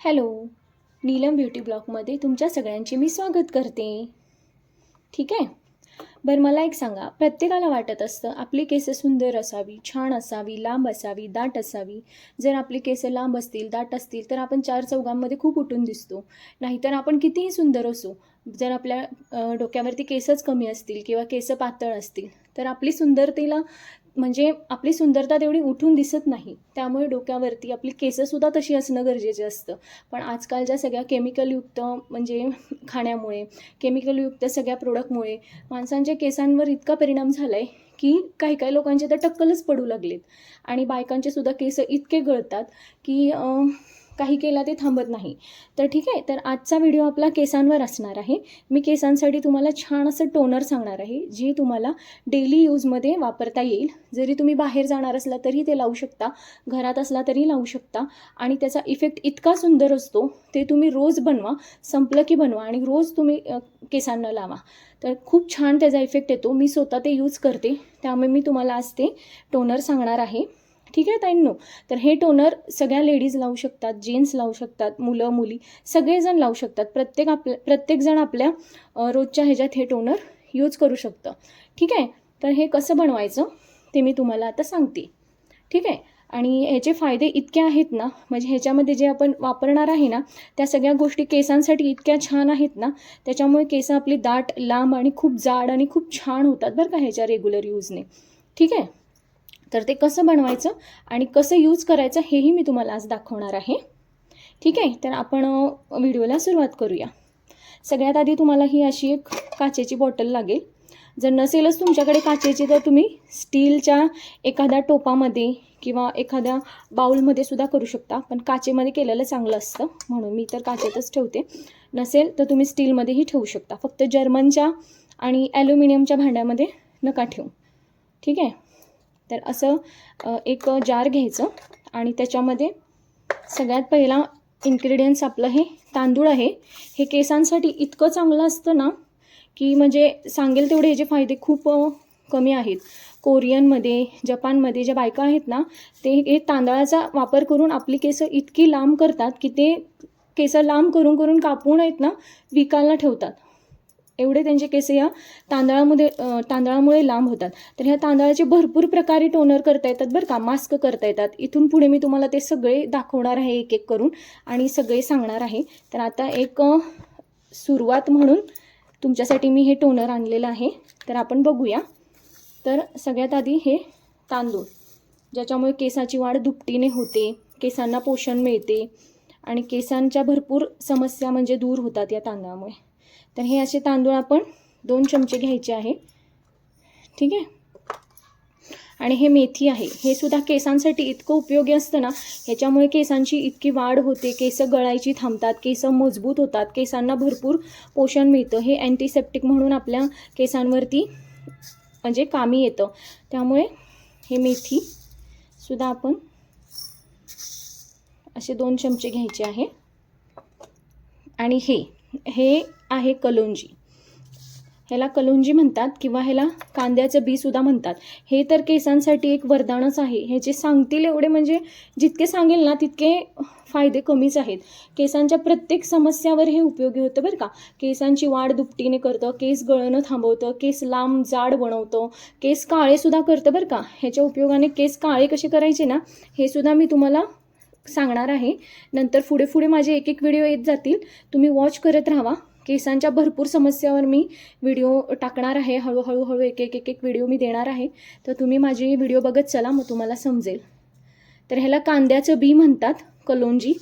Hello Neelam beauty ब्लॉगमध्ये तुमच्या सगळ्यांचे मी स्वागत करते. ठीक आहे? बरं मला एक सांगा. प्रत्येकाला वाटत असतं आपली केस सुंदर असावी छान असावी लांब असावी दाट असावी. जर आपली केस लांब असतील दाट असतील तर आपण चार चौघांमध्ये खूप उठून दिसतो. नाहीतर आपण कितीही सुंदर असो जर आपल्या डोक्यावरती केसच कमी असतील किंवा केस पातळ असतील तर आपली सुंदरतेला म्हणजे आपली सुंदरता तेवढी उठून दिसत नाही. त्यामुळे डोक्यावरती आपली केसंसुद्धा तशी असणं गरजेचं असतं. पण आजकालच्या सगळ्या केमिकलयुक्त म्हणजे खाण्यामुळे केमिकलयुक्त सगळ्या प्रोडक्टमुळे माणसांच्या केसांवर इतका परिणाम झाला आहे की काही काही लोकांचे तर टक्कलच पडू लागलेत. आणि बायकांचे सुद्धा केस इतके गळतात की काही केला ते थांबत नाही. तर ठीक आहे तर आजचा व्हिडिओ आपला केसांवर असणार आहे. मी केसांसाठी तुम्हाला छान असं टोनर सांगणार आहे जे तुम्हाला डेली यूजमध्ये वापरता येईल. जरी तुम्ही बाहेर जाणार असला तरी ते लावू शकता घरात असला तरी लावू शकता. आणि त्याचा इफेक्ट इतका सुंदर असतो ते तुम्ही रोज बनवा संपलं की बनवा आणि रोज तुम्ही केसांना लावा. तर खूप छान त्याचा इफेक्ट येतो. मी स्वतः ते यूज करते. त्यामुळे मी तुम्हाला आज ते टोनर सांगणार आहे. ठीक आहे ताईंनो? तर हे टोनर सगळ्या लेडीज लावू शकतात जेंट्स लावू शकतात मुलं मुली सगळेजण लावू शकतात. प्रत्येक आपल्या प्रत्येकजण आपल्या रोजच्या ह्याच्यात हे टोनर यूज करू शकतं. ठीक आहे? तर हे कसं बनवायचं ते मी तुम्हाला आता सांगते. ठीक आहे? आणि ह्याचे फायदे इतके आहेत ना म्हणजे ह्याच्यामध्ये जे आपण वापरणार आहे ना त्या सगळ्या गोष्टी केसांसाठी इतक्या छान आहेत ना त्याच्यामुळे केस आपली दाट लांब आणि खूप जाड आणि खूप छान होतात बरं का ह्याच्या रेग्युलर यूजने ठीक आहे? तर ते कसं बनवायचं आणि कसं यूज करायचं हेही मी तुम्हाला आज दाखवणार आहे. ठीक आहे? तर आपण व्हिडिओला सुरुवात करूया. सगळ्यात आधी तुम्हाला ही अशी एक काचेची बॉटल लागेल. जर नसेलच तुमच्याकडे काचेची तर तुम्ही स्टीलच्या एखाद्या टोपामध्ये किंवा एखाद्या बाऊलमध्ये सुद्धा करू शकता. पण काचेमध्ये केलेलं चांगलं असतं. म्हणून मी तर काचेतच ठेवते. नसेल तर तुम्ही स्टीलमध्येही ठेवू शकता. फक्त जर्मनच्या आणि ॲल्युमिनियमच्या भांड्यामध्ये नका ठेवू. ठीक आहे? तर असं एक जार घ्यायचं आणि त्याच्यामध्ये सगळ्यात पहिला इन्ग्रेडियंट्स आपलं हे तांदूळ आहे. हे केसांसाठी इतकं चांगलं असतं ना की म्हणजे सांगेल तेवढे ह्याचे फायदे खूप कमी आहेत. कोरियनमध्ये जपानमध्ये ज्या बायका आहेत ना ते हे तांदळाचा वापर करून आपली केसं इतकी लांब करतात की ते केसं लांब करून करून कापून आहेत ना विकायला ठेवतात. एवढे त्यांचे केस या तांदळामध्ये तांदळामुळे लांब होतात. तर ह्या तांदळाचे भरपूर प्रकारे टोनर करता येतात बरं का मास्क करता येतात. इथून पुढे मी तुम्हाला ते सगळे दाखवणार आहे एक एक करून आणि सगळे सांगणार आहे. तर आता एक सुरुवात म्हणून तुमच्यासाठी मी हे टोनर आणलेलं आहे. तर आपण बघूया. तर सगळ्यात आधी हे तांदूळ ज्याच्यामुळे केसाची वाढ दुपटीने होते केसांना पोषण मिळते आणि केसांच्या भरपूर समस्या म्हणजे दूर होतात या तांदळामुळे. तर हे असे तांदूळ आपण दोन चमचे घ्यायचे आहे. ठीक आहे? आणि हे मेथी आहे. हे सुद्धा केसांसाठी इतकं उपयोगी असतं ना ह्याच्यामुळे केसांची इतकी वाढ होते केस गळायची थांबतात केस मजबूत होतात केसांना भरपूर पोषण मिळतं. हे अँटीसेप्टिक म्हणून आपल्या केसांवरती म्हणजे कामी येतं. त्यामुळे हे मेथी सुद्धा आपण असे दोन चमचे घ्यायचे आहे. आणि हे हे आहे कलोंजी. ह्याला कलोंजी म्हणतात किंवा ह्याला कांद्याचं बीसुद्धा म्हणतात. हे तर केसांसाठी एक वरदानच आहे. ह्याचे सांगतील एवढे म्हणजे जितके सांगेल ना तितके फायदे कमीच आहेत. केसांच्या प्रत्येक समस्यावर हे उपयोगी होतं बरं का. केसांची वाढ दुपटीने करतं केस गळणं थांबवतं केस लांब जाड बनवतं केस काळेसुद्धा करतं बरं का. ह्याच्या उपयोगाने केस काळे कसे करायचे ना हे सुद्धा मी तुम्हाला सांगणार आहे. नंतर पुढे पुढे माझे एक एक व्हिडिओ येत जातील. तुम्ही वॉच करत राहा केसांच्या भरपूर समस्यावर मी व्हिडिओ टाकणार आहे. हळूहळू हळू एक एक एक एक व्हिडिओ मी देणार आहे. तर तुम्ही माझी व्हिडिओ बघत चला मग तुम्हाला समजेल. तर ह्याला कांद्याचं बी म्हणतात कलोंजी.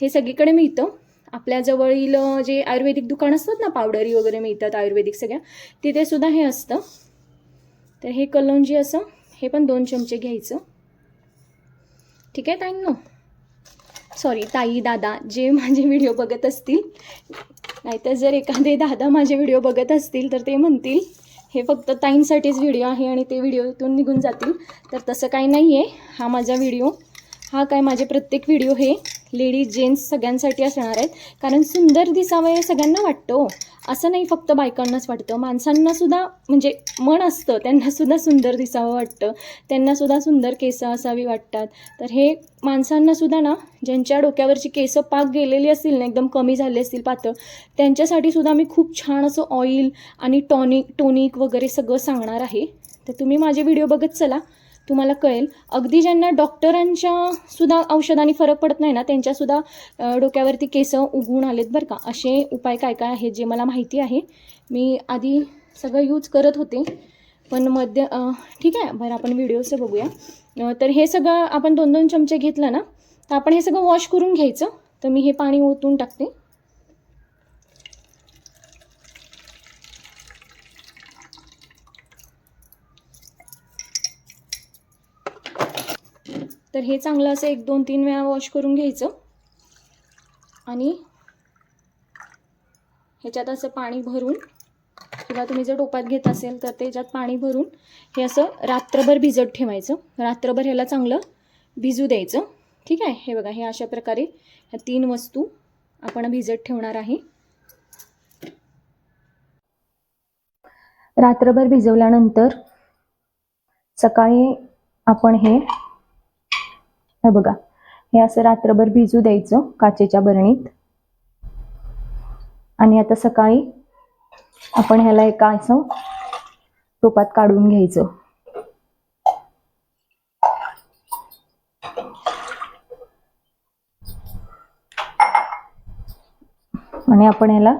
हे सगळीकडे मिळतं. आपल्या जवळील जे आयुर्वेदिक दुकान असतात ना पावडरी वगैरे मिळतात आयुर्वेदिक सगळ्या. तिथे सुद्धा हे असतं. तर हे कलोंजी असं. हे पण दोन चमचे घ्यायचं. ठीक आहे ताईंनो? सॉरी ताई दादा जे माझे व्हिडिओ बघत असतील. नाहीतर जर एखादे दादा माझे व्हिडिओ बघत असतील तर ते म्हणतील हे फक्त ताईंसाठीच व्हिडिओ आहे आणि ते व्हिडिओतून निघून जातील. तर तसं काही नाही आहे हा माझा व्हिडिओ हा काय माझे प्रत्येक व्हिडिओ हे लेडीज जेंट्स सगळ्यांसाठी असणार आहेत. कारण सुंदर दिसावं हे सगळ्यांना वाटतं हो. असं नाही फक्त बायकांनाच वाटतं. माणसांनासुद्धा म्हणजे मन असतं. त्यांनासुद्धा सुंदर दिसावं वाटतं. त्यांनासुद्धा सुंदर केसं असावी वाटतात. तर हे माणसांनासुद्धा ना ज्यांच्या डोक्यावरची केसं पाक गेलेली असतील ना एकदम कमी झाली असतील पातळ त्यांच्यासाठी सुद्धा मी खूप छान असं ऑइल आणि टॉनिक टोनिक वगैरे सगळं सांगणार आहे. तर तुम्ही माझे व्हिडिओ बघत चला. तुम्हाला कळेल. अगदी ज्यांना डॉक्टरांच्या सुद्धा औषधांनी फरक पडत नाही ना त्यांच्यासुद्धा डोक्यावरती केसं उगवून आलेत बरं का. असे उपाय काय काय आहेत जे मला माहिती आहे. मी आधी सगळं यूज करत होते. पण मध्य ठीक आहे. बरं आपण व्हिडिओचं बघूया. तर हे सगळं आपण दोन दोन चमचे घेतलं ना तर आपण हे सगळं वॉश करून घ्यायचं. तर मी हे पाणी ओतून टाकते. तर हे चांगलं असं एक दोन तीन वेळा वॉश करून घ्यायचं. आणि ह्याच्यात असं पाणी भरून किंवा तुम्ही जर टोपात घेत असेल तर त्याच्यात पाणी भरून हे असं रात्रभर भिजत ठेवायचं. रात्रभर ह्याला चांगलं भिजू द्यायचं. ठीक आहे? हे बघा हे अशा प्रकारे ह्या तीन वस्तू आपण भिजत ठेवणार आहे. रात्रभर भिजवल्यानंतर सकाळी आपण हे हे बघा. हे असं रात्रभर भिजू द्यायचं काचेच्या बरणीत. आणि आता सकाळी आपण ह्याला एका असं टोपात काढून घ्यायचं. आणि आपण ह्याला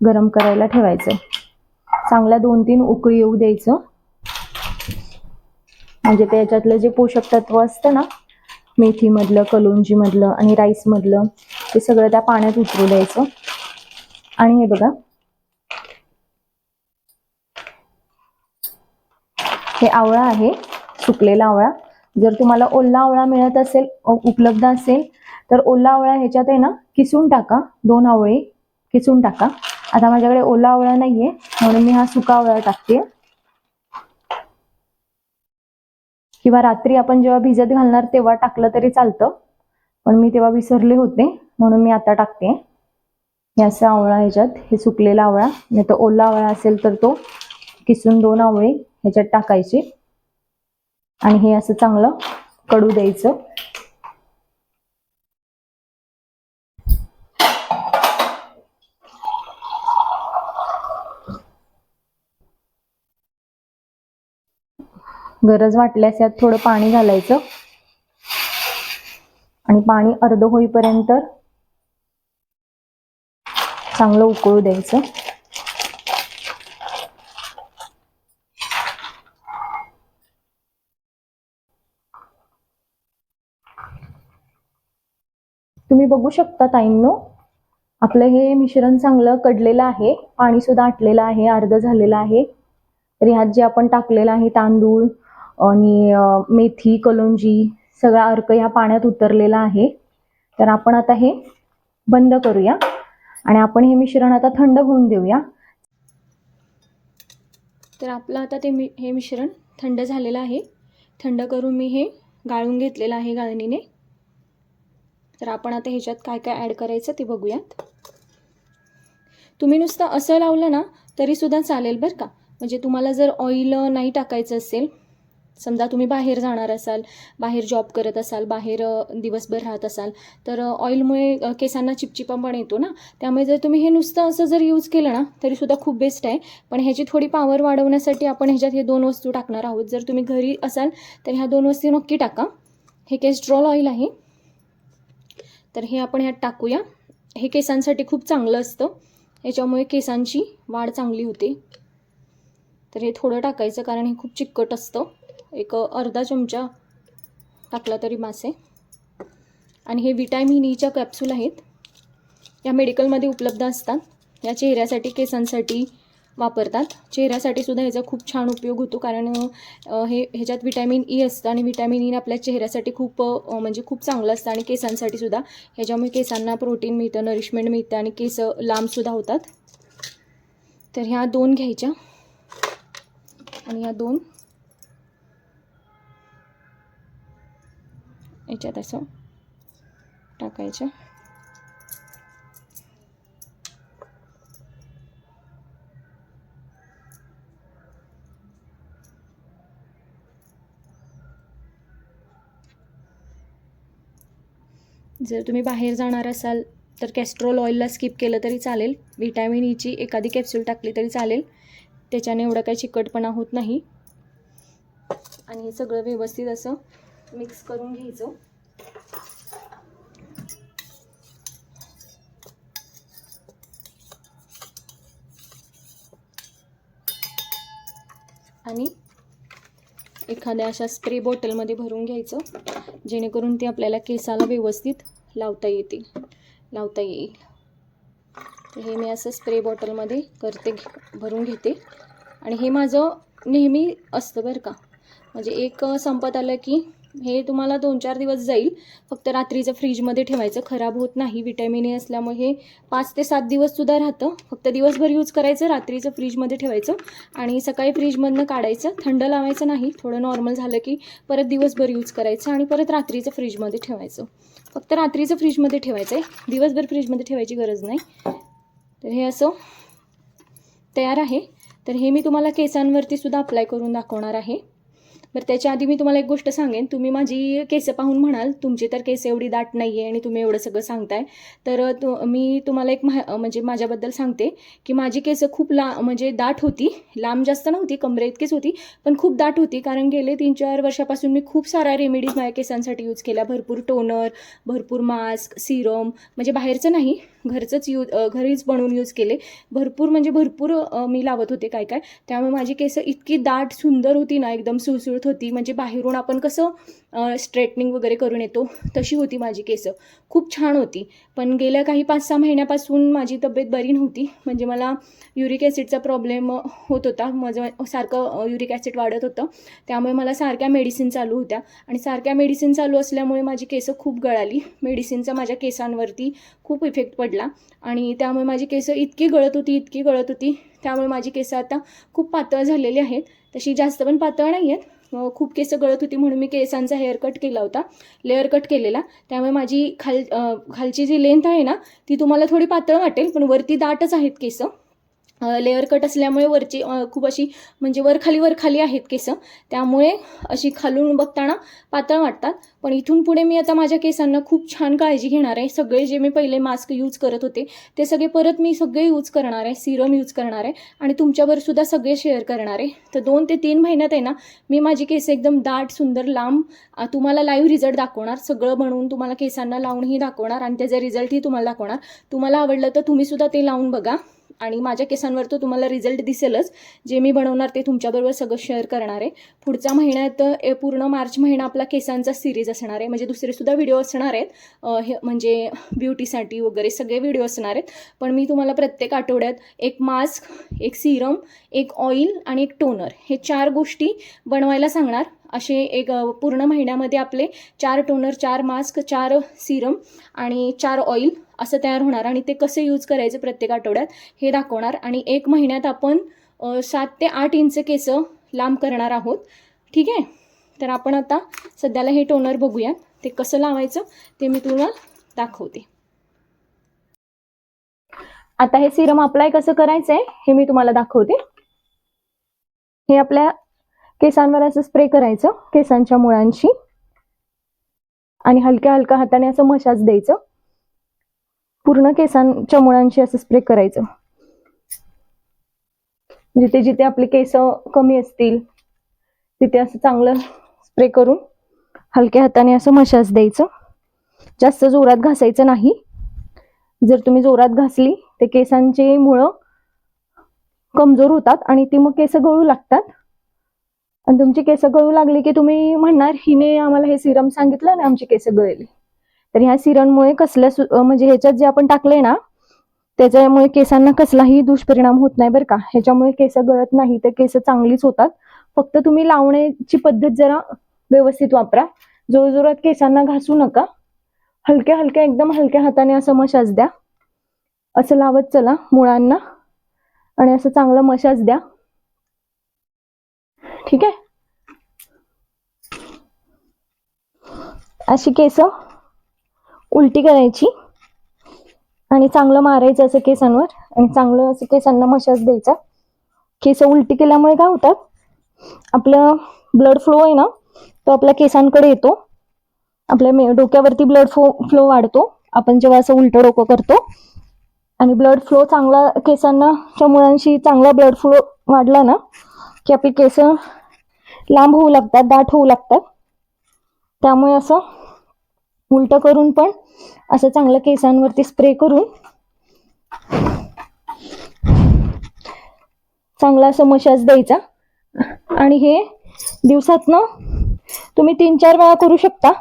गरम करायला ठेवायचं. चांगल्या दोन तीन उकळी येऊ द्यायचं. म्हणजे त्याच्यातलं जे पोषक तत्व असतं ना मेथीमधलं कलोंजीमधलं आणि राईसमधलं ते सगळं त्या पाण्यात उतरू द्यायचं. आणि हे बघा. हे आवळा आहे सुकलेला आवळा. जर तुम्हाला ओला आवळा मिळत असेल उपलब्ध असेल तर ओला आवळा ह्याच्यात आहे ना किसून टाका. दोन आवळे किसून टाका. आता माझ्याकडे ओला आवळा नाहीये म्हणून मी हा सुका आवळा टाकते. किंवा रात्री आपण जेव्हा भिजत घालणार तेव्हा टाकलं तरी चालतं. पण मी तेव्हा विसरले होते म्हणून मी आता टाकते. हे असं आवळा ह्याच्यात हे सुकलेला आवळा नाही तर ओला आवळा असेल तर तो किसून दोन आवळे ह्याच्यात टाकायचे. आणि हे असं चांगलं कडू द्यायचं. गरज वाटल्यास यात थोडं पाणी घालायचं. आणि पाणी अर्ध होईपर्यंत चांगलं उकळू द्यायचं. तुम्ही बघू शकता ताईंनो आपलं हे मिश्रण चांगलं कडलेलं आहे पाणी सुद्धा आटलेलं आहे अर्ध झालेलं आहे. तर ह्यात जे आपण टाकलेलं आहे तांदूळ आणि मेथी कलोंजी सगळा अर्क या पाण्यात उतरलेला आहे. तर आपण आता हे बंद करूया आणि आपण हे मिश्रण आता थंड होऊन देऊया. तर आपलं आता ते मि हे मिश्रण थंड झालेलं आहे. थंड करून मी हे गाळून घेतलेलं आहे गाळणीने. तर आपण आता ह्याच्यात काय काय ॲड करायचं ते बघूयात. तुम्ही नुसतं असं लावलं ना तरीसुद्धा चालेल बरं का? म्हणजे तुम्हाला जर ऑइल नाही टाकायचं असेल समजा तुम्ही बाहेर जाणार असाल बाहेर जॉब करत असाल बाहेर दिवसभर राहत असाल तर ऑइलमुळे केसांना चिपचिपा पण येतो ना? त्यामुळे जर तुम्ही हे नुसतं असं जर यूज केलं ना तरीसुद्धा खूप बेस्ट आहे. पण ह्याची थोडी पॉवर वाढवण्यासाठी आपण ह्याच्यात हे दोन वस्तू टाकणार आहोत. जर तुम्ही घरी असाल तर ह्या दोन वस्तू नक्की टाका. हे केस्ट्रॉल ऑइल आहे. तर हे आपण ह्यात टाकूया. हे केसांसाठी खूप चांगलं असतं. याच्यामुळे केसांची वाढ चांगली होते. तर हे थोडं टाकायचं कारण हे खूप चिकट असतं. एक अर्धा चमचा टाकला तरी मासे. आणि हे विटॅमिन ईच्या e कॅप्सूल आहेत. या मेडिकलमध्ये उपलब्ध असतात. या चेहऱ्यासाठी केसांसाठी वापरतात. चेहऱ्यासाठी सुद्धा ह्याचा खूप छान उपयोग होतो. कारण हे ह्याच्यात विटॅमिन ई e असतं आणि विटॅमिन e ई आपल्या चेहऱ्यासाठी खूप म्हणजे खूप चांगलं असतं आणि केसांसाठी सुद्धा. ह्याच्यामुळे केसांना प्रोटीन मिळतं नरिशमेंट मिळतं आणि केस लांबसुद्धा होतात. तर ह्या दोन घ्यायच्या. आणि ह्या दोन याच्यात असं टाकायचं. जर तुम्ही बाहेर जाणार असाल तर कॅस्ट्रोल ऑइलला स्किप केलं तरी चालेल. व्हिटॅमिन e ईची एखादी कॅप्सूल टाकली तरी चालेल. त्याच्याने एवढा काही चिकटपणा होत नाही. आणि सगळं व्यवस्थित असं मिक्स करून घ्यायचो. आणि एखाद्या अशा स्प्रे बॉटलमध्ये भरून घ्यायचं जेणेकरून ते आपल्याला केसाला व्यवस्थित लावता येतील. लावता येईल. हे मी असं स्प्रे बॉटलमध्ये करते घे- भरून घेते. आणि हे माझं नेहमी असतं बरं का. म्हणजे एक संपत आलं की हे तुम्हाला दोन चार दिवस जाईल. फक्त रात्रीचं फ्रीजमध्ये ठेवायचं. खराब होत नाही. विटॅमिन ए असल्यामुळे हे पाच ते सात दिवससुद्धा राहतं. फक्त दिवसभर यूज करायचं रात्रीचं फ्रीजमध्ये ठेवायचं आणि सकाळी फ्रीजमधनं काढायचं. थंड लावायचं नाही. थोडं नॉर्मल झालं की परत दिवसभर यूज करायचं आणि परत रात्रीचं फ्रीजमध्ये ठेवायचं. फक्त रात्रीचं फ्रीजमध्ये ठेवायचं आहे दिवसभर फ्रीजमध्ये ठेवायची गरज नाही. तर हे असं तयार आहे. तर हे मी तुम्हाला केसांवरती सुद्धा अप्लाय करून दाखवणार आहे. बरं त्याच्या आधी मी तुम्हाला एक गोष्ट सांगेन. तुम्ही माझी केस पाहून म्हणाल तुमची तर केस एवढी दाट नाही आहे आणि तुम्ही एवढं सगळं सांगताय. तर तु मी तुम्हाला एक मा म्हणजे माझ्याबद्दल सांगते की माझी केस खूप ला म्हणजे दाट होती. लांब जास्त नव्हती कमरे इतकीच होती पण खूप दाट होती कारण गेले तीन चार वर्षापासून मी खूप साऱ्या रेमेडीज माझ्या केसांसाठी यूज केल्या. भरपूर टोनर भरपूर मास्क सिरम म्हणजे बाहेरचं नाही. घरचंच यूज घरीच बनवून यूज केले. भरपूर म्हणजे भरपूर मी लावत होते काय काय. त्यामुळे माझी केसं इतकी दाट सुंदर होती ना एकदम सुळसुळत होती. म्हणजे बाहेरून आपण कसं स्ट्रेटनिंग वगैरे करून येतो. तशी होती माझी केसं. खूप छान होती. पण गेल्या काही पाच सहा महिन्यापासून माझी तब्येत बरी नव्हती. म्हणजे मला युरिक ॲसिडचा प्रॉब्लेम होत होता. माझं सारखं युरिक ॲसिड वाढत होतं. त्यामुळे मला सारख्या मेडिसिन चालू होत्या. आणि सारख्या मेडिसिन चालू असल्यामुळे माझी केसं खूप गळाली. मेडिसिनचा माझ्या केसांवरती खूप इफेक्ट पडला. आणि त्यामुळे माझी केसं इतकी गळत होती इतकी गळत होती. त्यामुळे माझी केसं आता खूप पातळ झालेली आहेत. तशी जास्त पण पातळ नाही आहेत खूप केस गळत होती म्हणून मी केसांचा हेअर कट केला होता. लेअर कट केलेला. त्यामुळे माझी खाल खालची जी लेंथ आहे ना ती तुम्हाला थोडी पातळ वाटेल पण वरती दाटच आहेत केसं. लेअर कट असल्यामुळे वरची खूप अशी म्हणजे वर खाली वर खाली आहेत केस. त्यामुळे अशी खालून बघताना पातळ वाटतात. पण इथून पुढे मी आता माझ्या केसांना खूप छान काळजी घेणार आहे. सगळे जे मी पहिले मास्क यूज करत होते ते सगळे परत मी सगळे यूज करणार आहे. सिरम यूज करणार आहे. आणि तुमच्यावर सुद्धा सगळे शेअर करणार आहे. तर दोन ते तीन महिन्यात आहे ना मी माझी केस एकदम दाट सुंदर लांब तुम्हाला लाईव्ह रिझल्ट दाखवणार. सगळं बनवून तुम्हाला केसांना लावूनही दाखवणार आणि त्याचा रिझल्टही तुम्हाला दाखवणार. तुम्हाला आवडलं तर तुम्हीसुद्धा ते लावून बघा. आणि माझ्या केसांवर तर तुम्हाला रिझल्ट दिसेलच. जे मी बनवणार ते तुमच्याबरोबर सगळं शेअर करणार आहे. पुढच्या महिन्यात ए, पूर्ण मार्च महिना आपला केसांचा सिरीज असणार आहे. म्हणजे दुसरेसुद्धा व्हिडिओ असणार आहेत. हे म्हणजे ब्युटीसाठी वगैरे सगळे व्हिडिओ असणार आहेत. पण मी तुम्हाला प्रत्येक आठवड्यात एक मास्क एक सिरम एक ऑइल आणि एक टोनर हे चार गोष्टी बनवायला सांगणार. असे एक पूर्ण महिन्यामध्ये आपले चार टोनर चार मास्क चार सिरम आणि चार ऑइल असं तयार होणार आणि ते कसे यूज करायचे प्रत्येक आठवड्यात हे दाखवणार. आणि एक महिन्यात आपण सात ते आठ इंच केस लांब करणार आहोत. ठीक आहे? तर आपण आता सध्याला हे टोनर बघूया ते कसं लावायचं ते मी तुम्हाला दाखवते. आता हे सिरम अप्लाय कसं करायचं आहे हे मी तुम्हाला दाखवते. हे आपल्या केसांवर असं स्प्रे करायचं केसांच्या मुळांशी. आणि हलक्या हलक्या हाताने असं मशाज द्यायचं. पूर्ण केसांच्या मुळांशी असं स्प्रे करायचं. जिथे जिथे आपले केस कमी असतील तिथे असं चांगलं स्प्रे करून हलक्या हाताने असं मशाज द्यायचं. जास्त जोरात घासायचं नाही. जर तुम्ही जोरात घासली तर केसांची मुळं कमजोर होतात आणि ती मग केस गळू लागतात. आणि तुमची केस गळू लागली की तुम्ही म्हणणार हिने आम्हाला हे सिरम सांगितलं आणि आमची केस गळली. तर ह्या सिरममुळे कसल्या म्हणजे ह्याच्यात जे आपण टाकलंय ना त्याच्यामुळे केसांना कसलाही दुष्परिणाम होत नाही बरं का. ह्याच्यामुळे केस गळत नाही तर केस चांगलीच होतात. फक्त तुम्ही लावण्याची पद्धत जरा व्यवस्थित वापरा. जोरजोरात केसांना घासू नका. हलक्या हलक्या एकदम हलक्या हाताने असं मशाज द्या. असं लावत चला मुळांना. आणि असं चांगलं मशाज द्या. ठीक आहे? अशी केस उलटी करायची आणि चांगलं मारायचं असं केसांवर आणि चांगलं असं केसांना मशाज द्यायचा. केस उलटी केल्यामुळे काय होतात? आपलं ब्लड फ्लो आहे ना तो आपल्या केसांकडे येतो. आपल्या मे डोक्यावरती ब्लड फ्लो फ्लो वाढतो. आपण जेव्हा असं उलटं डोकं करतो आणि ब्लड फ्लो चांगला केसांना च्या मुळांशी चांगला ब्लड फ्लो वाढला ना की आपली केस लांब होऊ लागतात दाट होऊ लागतात. त्यामुळे असं उलटं करून पण असं चांगलं केसांवरती स्प्रे करून चांगला असं मशाज द्यायचा. आणि हे दिवसातनं तुम्ही तीन चार वेळा करू शकता.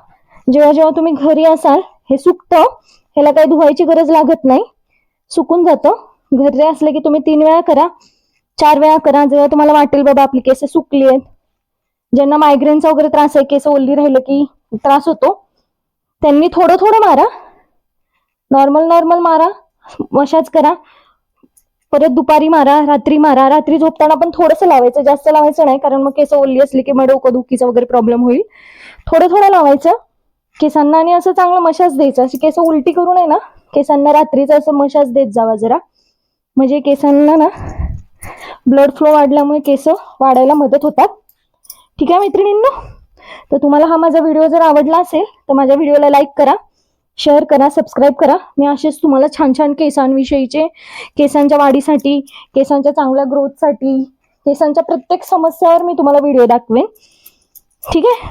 जेव्हा जेव्हा तुम्ही घरी असाल हे सुकतं ह्याला काही धुवायची गरज लागत नाही. सुकून जातं. घरी असलं की तुम्ही तीन वेळा करा चार वेळा करा. जेव्हा तुम्हाला वाटेल बाबा आपली केस सुकली आहेत ज्यांना मायग्रेनचा वगैरे त्रास आहे केस ओल्ली राहिलं की त्रास होतो त्यांनी थोडं थोडं मारा. नॉर्मल नॉर्मल मारा. मशाज करा. परत दुपारी मारा रात्री मारा. रात्री झोपताना पण थोडंसं लावायचं. जास्त लावायचं नाही कारण मग केस ओल्ली असली की मग डोकं दुखीचा वगैरे प्रॉब्लेम होईल. थोडं थोडं लावायचं. केसांना आणि असं चांगलं मशाज द्यायचं. अशी केस उलटी करू नये ना. केसांना रात्रीचं असं मशाज देत जावा जरा. म्हणजे केसांना ना ब्लड फ्लो वाढल्यामुळे केस वाढायला मदत होतात. ठीक आहे मैत्रिणींनो? तर तुम्हाला हा माझा व्हिडिओ जर आवडला असेल तर माझ्या व्हिडिओला लाईक करा शेअर करा सबस्क्राईब करा. मी असेच तुम्हाला छान छान केसांविषयीचे केसांच्या वाढीसाठी केसांच्या चांगल्या ग्रोथसाठी केसांच्या प्रत्येक समस्यावर मी तुम्हाला व्हिडिओ दाखवेन. ठीक आहे?